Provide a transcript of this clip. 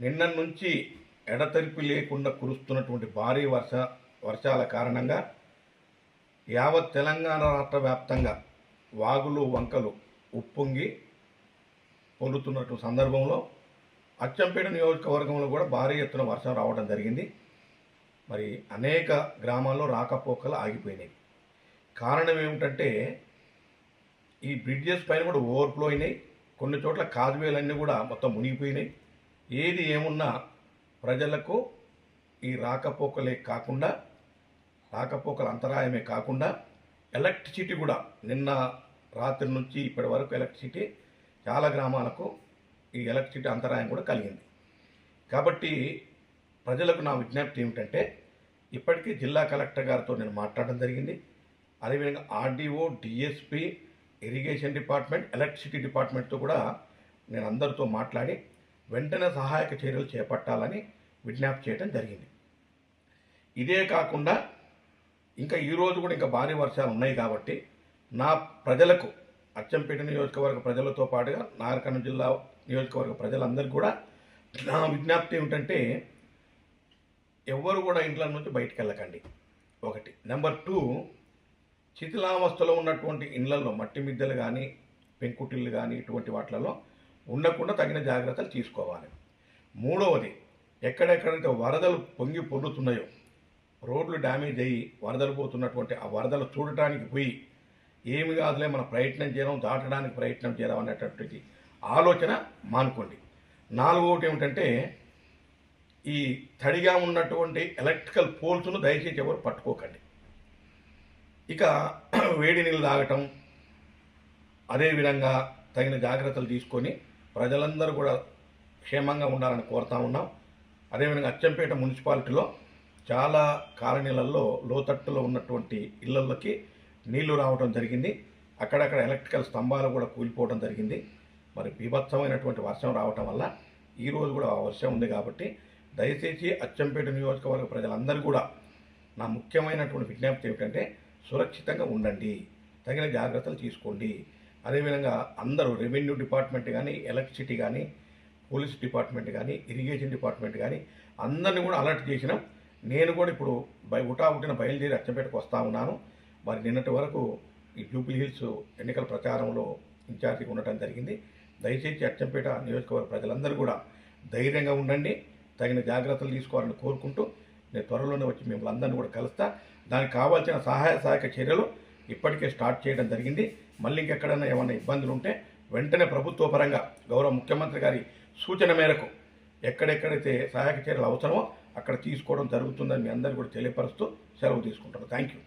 నిన్న నుంచి ఎడతెరిపి లేకుండా కురుస్తున్నటువంటి భారీ వర్ష వర్షాల కారణంగా యావత్ తెలంగాణ రాష్ట్ర వ్యాప్తంగా వాగులు వంకలు ఉప్పొంగి పొందుతున్నటువంటి సందర్భంలో అచ్చంపేట నియోజకవర్గంలో కూడా భారీ ఎత్తున వర్షం రావడం జరిగింది. మరి అనేక గ్రామాల్లో రాకపోకలు ఆగిపోయినాయి. కారణం ఏమిటంటే ఈ బ్రిడ్జెస్ పైన కూడా ఓవర్ఫ్లో అయినాయి. కొన్ని చోట్ల కాజ్వేలన్నీ కూడా మొత్తం మునిగిపోయినాయి. ఏది ఏమున్నా ప్రజలకు ఈ రాకపోకలే కాకుండా రాకపోకల అంతరాయమే కాకుండా ఎలక్ట్రిసిటీ కూడా నిన్న రాత్రి నుంచి ఇప్పటి వరకు ఎలక్ట్రిసిటీ చాలా గ్రామాలకు ఈ ఎలక్ట్రిసిటీ అంతరాయం కూడా కలిగింది. కాబట్టి ప్రజలకు నా విజ్ఞప్తి ఏమిటంటే ఇప్పటికీ జిల్లా కలెక్టర్ గారితో నేను మాట్లాడడం జరిగింది. అదేవిధంగా R D O D S P irrigation department electricity డిపార్ట్మెంట్తో కూడా నేను అందరితో మాట్లాడి వెంటనే సహాయక చర్యలు చేపట్టాలని విజ్ఞప్తి చేయడం జరిగింది. ఇదే కాకుండా ఇంకా ఈరోజు కూడా ఇంకా భారీ వర్షాలు ఉన్నాయి కాబట్టి నా ప్రజలకు అచ్చంపేట నియోజకవర్గ ప్రజలతో పాటుగా నాగరికర్నూలు జిల్లా నియోజకవర్గ ప్రజలందరికీ కూడా నా విజ్ఞప్తి ఏమిటంటే ఎవ్వరు కూడా ఇంట్లో నుంచి బయటికి వెళ్ళకండి. ఒకటి. నెంబర్ టూ శిథిలావస్థలో ఉన్నటువంటి ఇళ్ళలో మట్టి మిద్దెలు కానీ పెంకుటిళ్ళు కానీ ఇటువంటి వాటిలలో ఉండకుండా తగిన జాగ్రత్తలు తీసుకోవాలి. మూడవది ఎక్కడెక్కడైతే వరదలు పొంగి పొర్లుతున్నాయో రోడ్లు డ్యామేజ్ అయ్యి వరదలు పోతున్నటువంటి ఆ వరదలు చూడటానికి పోయి ఏమి కాదులే మనం ప్రయత్నం చేయడం దాటడానికి ప్రయత్నం చేయడం అనేటటువంటి ఆలోచన మానుకోండి. నాలుగోటి ఏమిటంటే ఈ తడిగా ఉన్నటువంటి ఎలక్ట్రికల్ పోల్స్ను దయచేసి ఎవరు పట్టుకోకండి. ఇక వేడి నీళ్ళు తాగటం అదేవిధంగా తగిన జాగ్రత్తలు తీసుకొని ప్రజలందరూ కూడా క్షేమంగా ఉండాలని కోరుతా ఉన్నాం. అదేవిధంగా అచ్చంపేట మున్సిపాలిటీలో చాలా కాలనీలలో లోతట్టులో ఉన్నటువంటి ఇళ్ళలోకి నీళ్ళు రావడం జరిగింది. అక్కడక్కడ ఎలక్ట్రికల్ స్తంభాలు కూడా కూలిపోవడం జరిగింది. మరి బీభత్సమైనటువంటి వర్షం రావటం వల్ల ఈరోజు కూడా ఆ వర్షం ఉంది కాబట్టి దయచేసి అచ్చంపేట నియోజకవర్గ ప్రజలందరూ కూడా నా ముఖ్యమైనటువంటి విజ్ఞప్తి ఏమిటంటే సురక్షితంగా ఉండండి. తగిన జాగ్రత్తలు తీసుకోండి. అదేవిధంగా అందరూ రెవెన్యూ డిపార్ట్మెంట్ కానీ ఎలక్ట్రిసిటీ కానీ పోలీస్ డిపార్ట్మెంట్ కానీ ఇరిగేషన్ డిపార్ట్మెంట్ కానీ అందరిని కూడా అలర్ట్ చేసినాం. నేను కూడా ఇప్పుడు బై ఉటాబుటిన బయలుదేరి అచ్చంపేటకు వస్తూ ఉన్నాను. మరి నిన్నటి వరకు ఈ జూబ్లీ హిల్స్ ఎన్నికల ప్రచారంలో ఇన్ఛార్జిగా ఉండటం జరిగింది. దయచేసి అచ్చంపేట నియోజకవర్గ ప్రజలందరూ కూడా ధైర్యంగా ఉండండి. తగిన జాగ్రత్తలు తీసుకోవాలని కోరుకుంటూ నేను త్వరలోనే వచ్చి మిమ్మల్ని అందరినీ కూడా కలుస్తా. దానికి కావాల్సిన సహాయ సహాయక చర్యలు ఇప్పటికే స్టార్ట్ చేయడం జరిగింది. మళ్ళీ ఇంకెక్కడైనా ఏమైనా ఇబ్బందులు ఉంటే వెంటనే ప్రభుత్వ పరంగా గౌరవ ముఖ్యమంత్రి గారి సూచన మేరకు ఎక్కడెక్కడైతే సహాయక చర్యలు అవసరమో అక్కడ తీసుకోవడం జరుగుతుందని మీ అందరికీ కూడా తెలియపరుస్తూ సెలవు తీసుకుంటాను థ్యాంక్ యూ